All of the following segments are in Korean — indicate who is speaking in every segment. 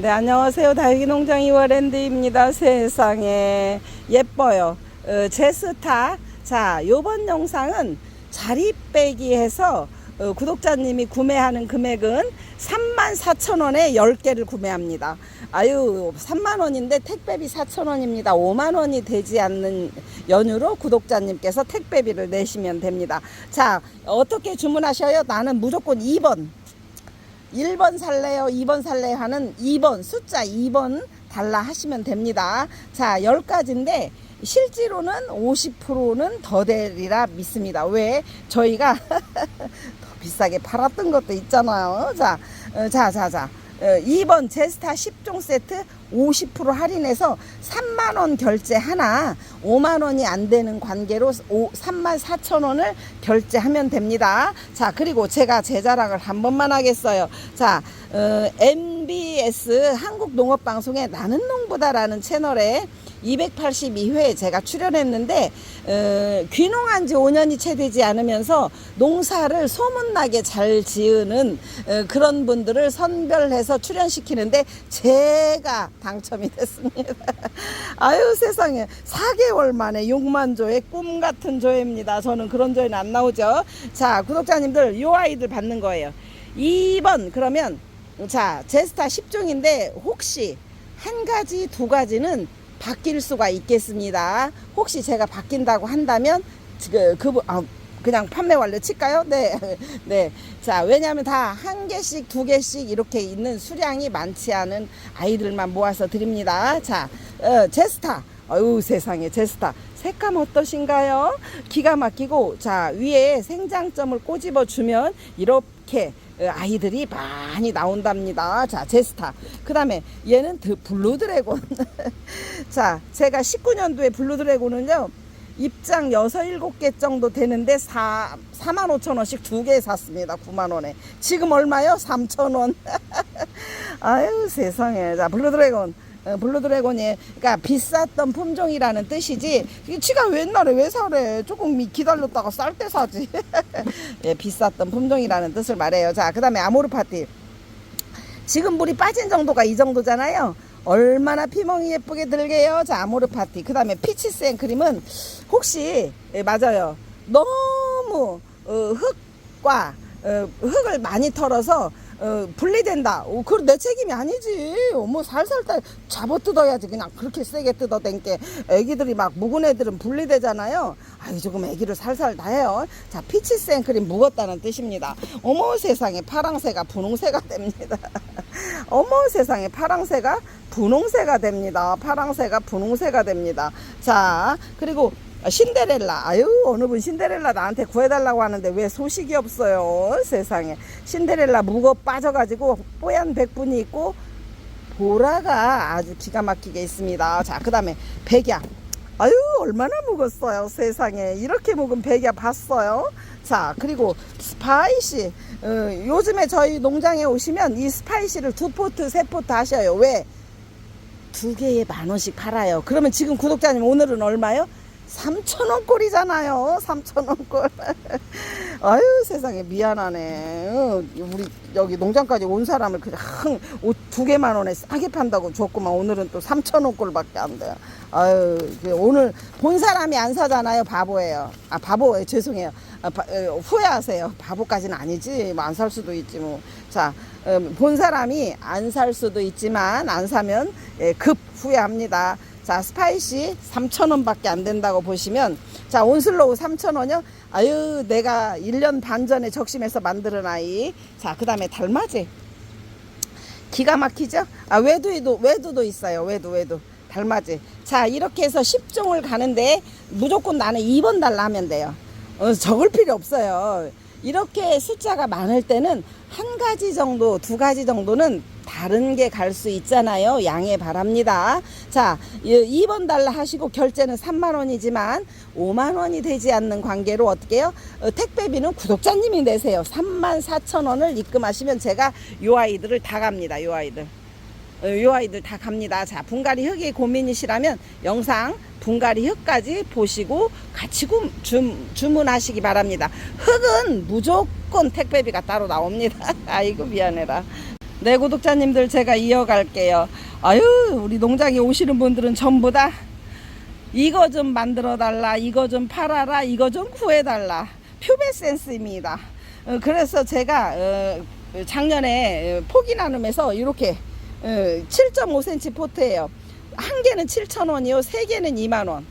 Speaker 1: 네, 안녕하세요. 다육이 농장 이월랜드입니다. 세상에 예뻐요. 어, 제스타. 자, 요번 영상은 자리 빼기 해서 어, 구독자님이 구매하는 금액은 34,000원에 10개를 구매합니다. 아유, 3만원인데 택배비 4,000원입니다. 5만원이 되지 않는 연유로 구독자님께서 택배비를 내시면 됩니다. 자, 어떻게 주문하셔요? 나는 무조건 2번. 1번 살래요, 2번 살래요 하는 2번, 숫자 2번 달라 하시면 됩니다. 자, 10가지인데 실제로는 50%는 더 되리라 믿습니다. 왜? 저희가 더 비싸게 팔았던 것도 있잖아요. 자, 어, 자, 자, 자. 어, 2번 제스타 10종 세트 50% 할인해서 3만 원 결제 하나 5만 원이 안 되는 관계로 3만 4천 원을 결제하면 됩니다. 자 그리고 제가 제 자랑을 한 번만 하겠어요. 자 어, MBS 한국농업방송의 나는 농부다라는 채널에 282회 제가 출연했는데 어, 귀농한 지 5년이 채 되지 않으면서 농사를 소문나게 잘 지으는 어, 그런 분들을 선별해서 출연시키는데 제가 당첨이 됐습니다. 아유 세상에 4개월 만에 6만 조의 꿈 같은 조회입니다. 저는 그런 조회는 안 나오죠. 자 구독자님들 요 아이들 받는 거예요. 2번 그러면 자 제스타 10종인데 혹시 한 가지 두 가지는 바뀔 수가 있겠습니다. 혹시 제가 바뀐다고 한다면 그 그분 아, 그냥 판매 완료 칠까요? 네. 네. 자, 왜냐하면 다 한 개씩, 두 개씩 이렇게 있는 수량이 많지 않은 아이들만 모아서 드립니다. 자, 어, 제스타. 어유 세상에 제스타. 색감 어떠신가요? 기가 막히고, 자, 위에 생장점을 꼬집어 주면 이렇게 어, 아이들이 많이 나온답니다. 자, 제스타. 그 다음에 얘는 드, 블루 드래곤. 자, 제가 19년도에 블루 드래곤은요, 입장 6, 7개 정도 되는데 4, 4만 5천 원씩 두 개 샀습니다. 9만 원에. 지금 얼마요? 3천 원. 아유, 세상에. 자, 블루 드래곤. 어, 블루드래곤이 그러니까 비쌌던 품종이라는 뜻이지. 지가 왜 옛날에 왜 사래? 조금 미- 기다렸다가 쌀 때 사지. 예, 비쌌던 품종이라는 뜻을 말해요. 자 그 다음에 아모르파티. 지금 물이 빠진 정도가 이 정도잖아요. 얼마나 피멍이 예쁘게 들게요. 자 아모르파티. 그 다음에 피치 생크림은 혹시 예, 맞아요. 너무 어, 흙과 어, 흙을 많이 털어서 어, 분리된다. 어, 그건 내 책임이 아니지. 뭐 살살 따 잡아 뜯어야지. 그냥 그렇게 세게 뜯어댄 게 애기들이 막 묵은 애들은 분리되잖아요. 아유 조금 애기를 살살 다 해요. 자 피치 생크림 묵었다는 뜻입니다. 어머 세상에 파랑새가 분홍새가 됩니다. 어머 세상에 파랑새가 분홍새가 됩니다. 파랑새가 분홍새가 됩니다. 자 그리고 신데렐라. 아유 어느 분 신데렐라 나한테 구해달라고 하는데 왜 소식이 없어요 세상에. 신데렐라 묵어 빠져가지고 뽀얀 백분이 있고 보라가 아주 기가 막히게 있습니다. 자그 다음에 백야. 아유 얼마나 묵었어요 세상에. 이렇게 묵은 백야 봤어요? 자 그리고 스파이시. 어, 요즘에 저희 농장에 오시면 이 스파이시를 두 포트 세 포트 하셔요. 왜? 두 개에 만 원씩 팔아요. 그러면 지금 구독자님 오늘은 얼마요? 3천원 꼴이잖아요. 3천원 꼴. 아유 세상에 미안하네. 어, 우리 여기 농장까지 온 사람을 그냥 옷 두 개만 원에 싸게 판다고 줬구만. 오늘은 또 3천원 꼴밖에 안 돼요. 아유 그 오늘 본 사람이 안 사잖아요. 바보예요. 아 바보예요. 죄송해요. 아, 바- 어, 후회하세요. 바보까지는 아니지. 뭐 안 살 수도 있지 뭐. 자, 어, 본 사람이 안 살 수도 있지만 안 사면 예, 급 후회합니다. 자, 스파이시 3,000원밖에 안 된다고 보시면 자, 온슬로우 3,000원이요. 아유, 내가 1년 반 전에 적심해서 만드는 아이. 자, 그다음에 달맞이. 기가 막히죠? 아, 외두도 외두도 있어요. 외두 외두. 달맞이. 자, 이렇게 해서 10종을 가는데 무조건 나는 2번 달라 하면 돼요. 어, 적을 필요 없어요. 이렇게 숫자가 많을 때는 한 가지 정도, 두 가지 정도는 다른 게 갈 수 있잖아요. 양해 바랍니다. 자, 2번 달러 하시고 결제는 3만 원이지만 5만 원이 되지 않는 관계로 어떻게 해요? 어, 택배비는 구독자님이 내세요. 3만 4천 원을 입금하시면 제가 요 아이들을 다 갑니다. 요 아이들. 어, 요 아이들 다 갑니다. 자, 분갈이 흙이 고민이시라면 영상 분갈이 흙까지 보시고 같이 구, 주, 주문하시기 바랍니다. 흙은 무조건 택배비가 따로 나옵니다. 아이고 미안해라. 네 구독자님들 제가 이어갈게요. 아유 우리 농장에 오시는 분들은 전부 다 이거 좀 만들어 달라, 이거 좀 팔아라, 이거 좀 구해 달라. 표배 센스입니다. 어, 그래서 제가 어, 작년에 어, 포기 나눔에서 이렇게 어, 7.5cm 포트예요. 한 개는 7,000원이요, 세 개는 2만 원.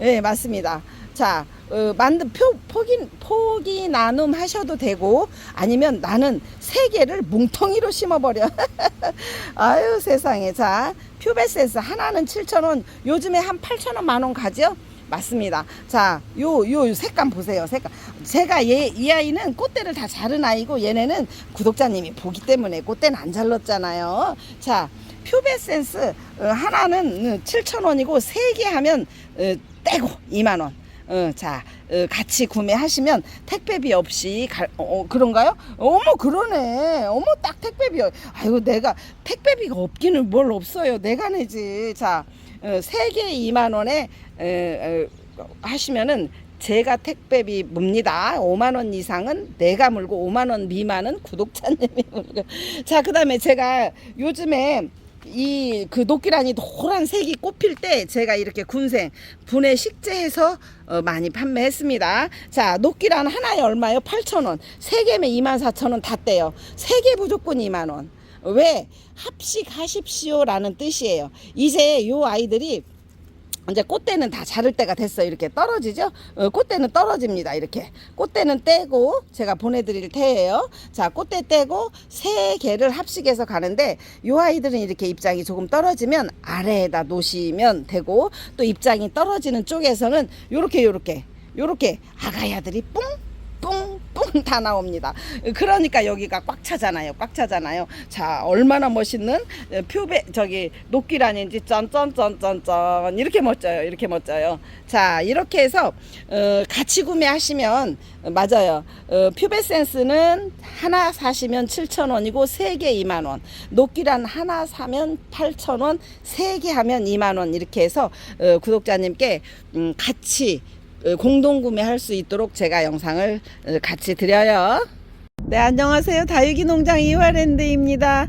Speaker 1: 예, 맞습니다. 자, 어, 만든 표, 포기, 포기 나눔 하셔도 되고, 아니면 나는 세 개를 뭉텅이로 심어버려. 아유, 세상에. 자, 퓨베센스 하나는 7,000원, 요즘에 한 8,000원, 만원 가죠? 맞습니다. 자, 요, 요 색감 보세요. 색감. 제가 얘, 이 아이는 꽃대를 다 자른 아이고, 얘네는 구독자님이 보기 때문에 꽃대는 안 잘랐잖아요. 자, 퓨베센스 어, 하나는 7,000원이고, 세 개 하면 어, 떼고 2만원. 어, 자, 어, 같이 구매하시면 택배비 없이 갈, 어, 어, 그런가요? 어머, 그러네. 어머, 딱 택배비. 아이고, 내가 택배비가 없기는 뭘 없어요. 내가 내지. 자, 어, 세개 2만 원에 어, 어, 하시면은 제가 택배비 묵니다. 5만 원 이상은 내가 물고 5만 원 미만은 구독자님이 물고. 자, 그다음에 제가 요즘에 이 그 녹기란이 노란색이 꽃필 때 제가 이렇게 군생 분해 식재해서 어, 많이 판매했습니다. 자, 녹기란 하나에 얼마요? 8,000원. 세 개면 24,000원 다 떼요. 세개 무조건 2만 원. 왜? 합식하십시오라는 뜻이에요. 이제 요 아이들이 이제 꽃대는 다 자를 때가 됐어요. 이렇게 떨어지죠? 어, 꽃대는 떨어집니다. 이렇게. 꽃대는 떼고 제가 보내드릴 테예요. 자, 꽃대 떼고 세 개를 합식해서 가는데 요 아이들은 이렇게 입장이 조금 떨어지면 아래에다 놓으시면 되고 또 입장이 떨어지는 쪽에서는 요렇게 요렇게 요렇게 아가야들이 뿡 다 나옵니다. 그러니까 여기가 꽉 차잖아요. 꽉 차잖아요. 자, 얼마나 멋있는 어, 표배 저기 녹기란인지 짠짠짠짠짠 이렇게 멋져요. 이렇게 멋져요. 자, 이렇게 해서 어, 같이 구매하시면 어, 맞아요. 어, 표배 센스는 하나 사시면 7,000원이고 세 개 2만 원. 녹기란 하나 사면 8,000원, 세 개 하면 2만 원 이렇게 해서 어, 구독자님께 음, 같이 어, 공동 구매할 수 있도록 제가 영상을 어, 같이 드려요. 네, 안녕하세요. 다육이 농장 이화랜드입니다.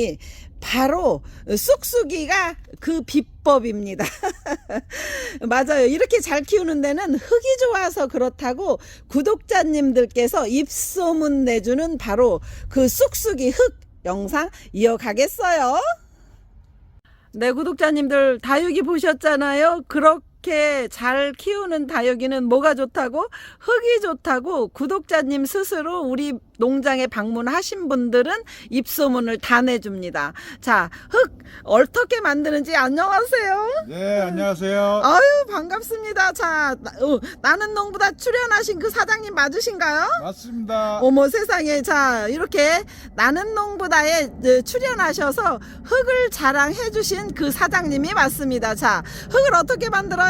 Speaker 1: 이 바로 쑥쑥이가 그 비법입니다. 맞아요. 이렇게 잘 키우는 데는 흙이 좋아서 그렇다고 구독자님들께서 입소문 내주는 바로 그 쑥쑥이 흙 영상 이어가겠어요. 네, 구독자님들 다육이 보셨잖아요. 그렇게 잘 키우는 다육이는 뭐가 좋다고? 흙이 좋다고 구독자님 스스로 우리 농장에 방문하신 분들은 입소문을 다 내줍니다. 자, 흙 어떻게 만드는지 안녕하세요.
Speaker 2: 네, 안녕하세요.
Speaker 1: 아유, 반갑습니다. 자, 나, 어, 나는 농부다 출연하신 그 사장님 맞으신가요?
Speaker 2: 맞습니다.
Speaker 1: 어머 세상에 자 이렇게 나는 농부다에 어, 출연하셔서 흙을 자랑해 주신 그 사장님이 맞습니다 자 흙을 어떻게 만들어요?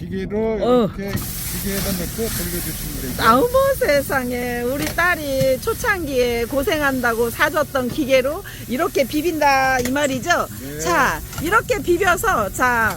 Speaker 2: 기계로
Speaker 1: 어.
Speaker 2: 이렇게 기계에다 넣고 돌려주시면 되죠.
Speaker 1: 어머 세상에 우리 딸이 초창기에 고생한다고 사줬던 기계로 이렇게 비빈다 이 말이죠.
Speaker 2: 네.
Speaker 1: 자 이렇게 비벼서 자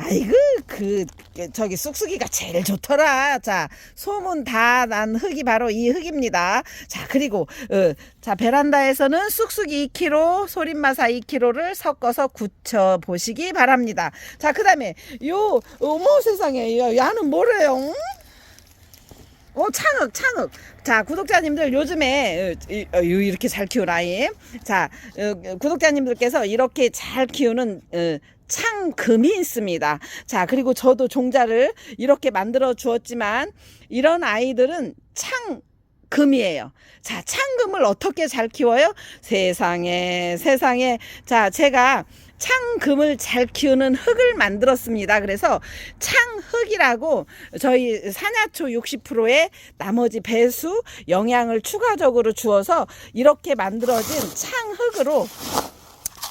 Speaker 1: 아이고 그 저기 쑥쑥이가 제일 좋더라. 자 소문 다 난 흙이 바로 이 흙입니다. 자 그리고 어, 자 베란다에서는 쑥쑥이 2kg, 소림마사 2kg를 섞어서 굳혀 보시기 바랍니다. 자 그다음에 요 어머 세상에 야, 야는 뭐래요? 응? 어 창흑 창흑 자 구독자님들 요즘에 어, 이- 어, 요- 이렇게 잘 아이 자 어, 구독자님들께서 이렇게 잘 키우는 어, 창금이 있습니다. 자 그리고 저도 종자를 이렇게 만들어 주었지만 이런 아이들은 창 금이에요. 자 창금을 어떻게 잘 키워요? 세상에 세상에. 자 제가 창금을 잘 키우는 흙을 만들었습니다. 그래서 창흙이라고 저희 산야초 60%의 나머지 배수 영양을 추가적으로 주어서 이렇게 만들어진 창흙으로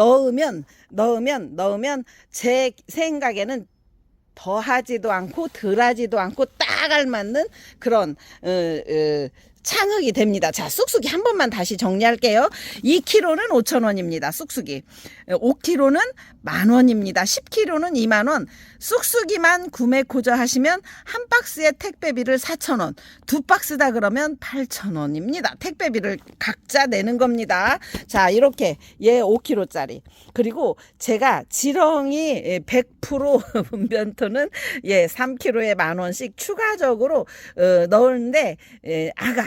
Speaker 1: 넣으면 넣으면 넣으면 제 생각에는 더하지도 않고 덜하지도 않고 딱 알맞는 그런 어, 어, 창흙이 됩니다. 자, 쑥쑥이 한 번만 다시 정리할게요. 2kg는 5,000원입니다. 쑥쑥이. 5kg는 만 원입니다. 10kg는 2만 원. 쑥쑥이만 구매 고자 하시면 한 박스에 택배비를 4,000원. 두 박스다 그러면 8,000원입니다. 택배비를 각자 내는 겁니다. 자, 이렇게 얘 5kg짜리. 그리고 제가 지렁이 100% 분변토는 예, 3kg에 만 원씩 추가적으로 어, 넣었는데 예, 아가 어,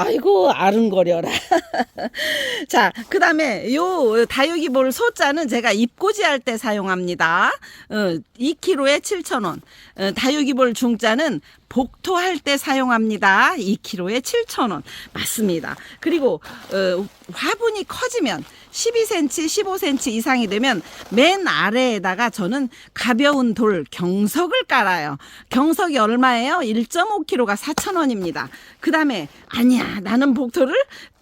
Speaker 1: 아이고 아른거려라. 자, 그다음에 요 다육이볼 소자는 제가 입고지 할때 사용합니다. 어, 2kg에 7,000원. 어, 다육이볼 중자는 복토할 때 사용합니다. 2kg에 7,000원. 맞습니다. 그리고 어, 화분이 커지면 12cm, 15cm 이상이 되면 맨 아래에다가 저는 가벼운 돌 경석을 깔아요. 경석이 얼마예요? 1.5kg가 4,000원입니다. 그 다음에 아니야 나는 복토를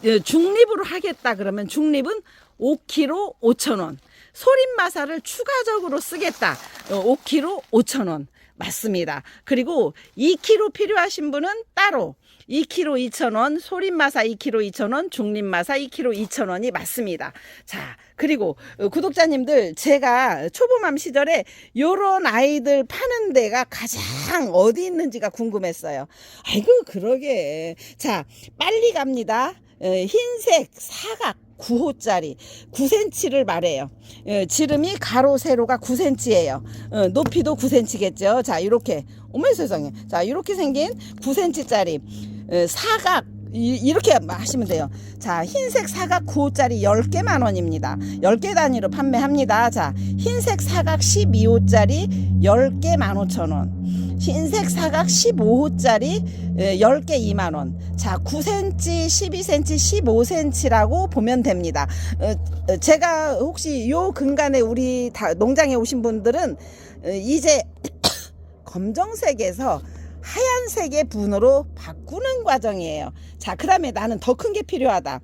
Speaker 1: 어, 중립으로 하겠다 그러면 중립은 5kg 5,000원. 소림마사를 추가적으로 쓰겠다. 어, 5kg 5,000원. 맞습니다. 그리고 2kg 필요하신 분은 따로 2kg 2,000원, 소림마사 2kg 2,000원, 중립마사 2kg 2,000원이 맞습니다. 자, 그리고 어, 구독자님들 제가 초보맘 시절에 요런 아이들 파는 데가 가장 어디 있는지가 궁금했어요. 아이고 그러게. 자, 빨리 갑니다. 어, 흰색 사각 9호짜리 9cm를 말해요. 어, 지름이 가로 세로가 9cm예요. 어, 높이도 9cm겠죠. 자, 이렇게 어머 세상에. 자, 이렇게 생긴 9cm짜리 어, 사각 이, 렇게 하시면 돼요. 자, 흰색 사각 9호짜리 10개 만 원입니다. 10개 단위로 판매합니다. 자, 흰색 사각 12호짜리 10개 15,000원. 흰색 사각 15호짜리 10개 2만 원. 자, 9cm, 12cm, 15cm라고 보면 됩니다. 어, 어, 제가 혹시 요 근간에 우리 다 농장에 오신 분들은 어, 이제 검정색에서 하얀색의 분으로 바꾸는 과정이에요. 자, 그 다음에 나는 더 큰 게 필요하다.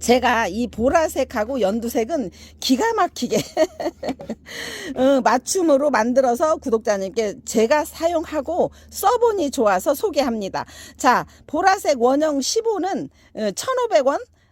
Speaker 1: 제가 이 보라색하고 연두색은 기가 막히게 어, 맞춤으로 만들어서 구독자님께 제가 사용하고 써보니 좋아서 소개합니다. 자, 보라색 원형 15는 1,500원,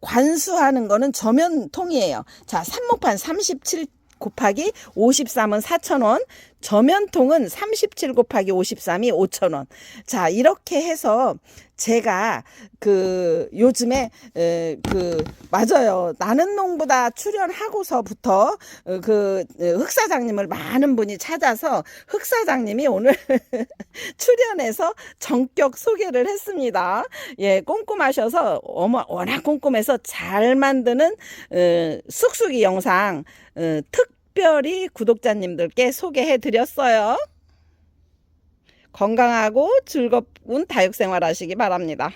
Speaker 1: 관수하는 거는 저면 통이에요. 자, 삽목판 37 곱하기 53은 4,000원, 저면통은 37 곱하기 53이 5,000원. 자, 이렇게 해서 제가 그 요즘에 에, 그 맞아요. 나는 농부다 출연하고서부터 어, 그 어, 흑사장님을 많은 분이 찾아서 흑사장님이 오늘 출연해서 전격 소개를 했습니다. 예, 꼼꼼하셔서 어머 워낙 꼼꼼해서 잘 만드는 어, 쑥쑥이 영상 어, 특별히 구독자님들께 소개해 드렸어요. 건강하고 즐거운 다육생활 하시기 바랍니다.